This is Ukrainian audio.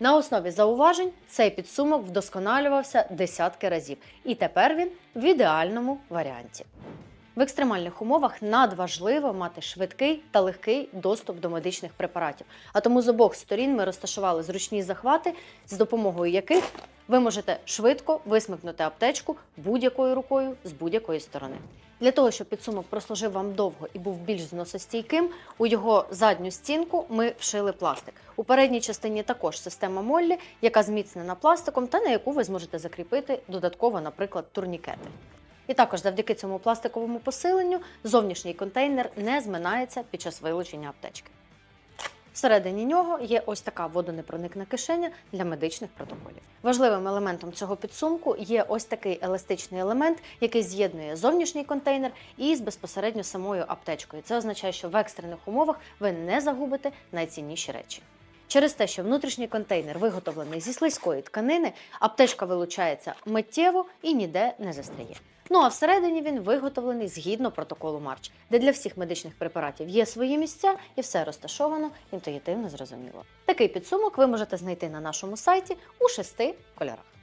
На основі зауважень цей підсумок вдосконалювався десятки разів, і тепер він в ідеальному варіанті. В екстремальних умовах надважливо мати швидкий та легкий доступ до медичних препаратів. А тому з обох сторін ми розташували зручні захвати, з допомогою яких ви можете швидко висмикнути аптечку будь-якою рукою з будь-якої сторони. Для того, щоб підсумок прослужив вам довго і був більш зносостійким, у його задню стінку ми вшили пластик. У передній частині також система Моллі, яка зміцнена пластиком та на яку ви зможете закріпити додатково, наприклад, турнікети. І також завдяки цьому пластиковому посиленню зовнішній контейнер не зминається під час вилучення аптечки. Всередині нього є ось така водонепроникна кишеня для медичних протоколів. Важливим елементом цього підсумку є ось такий еластичний елемент, який з'єднує зовнішній контейнер із безпосередньо самою аптечкою. Це означає, що в екстрених умовах ви не загубите найцінніші речі. Через те, що внутрішній контейнер виготовлений зі слизької тканини, аптечка вилучається миттєво і ніде не застряє. Ну а всередині він виготовлений згідно протоколу Марч, де для всіх медичних препаратів є свої місця і все розташовано інтуїтивно зрозуміло. Такий підсумок ви можете знайти на нашому сайті у шести кольорах.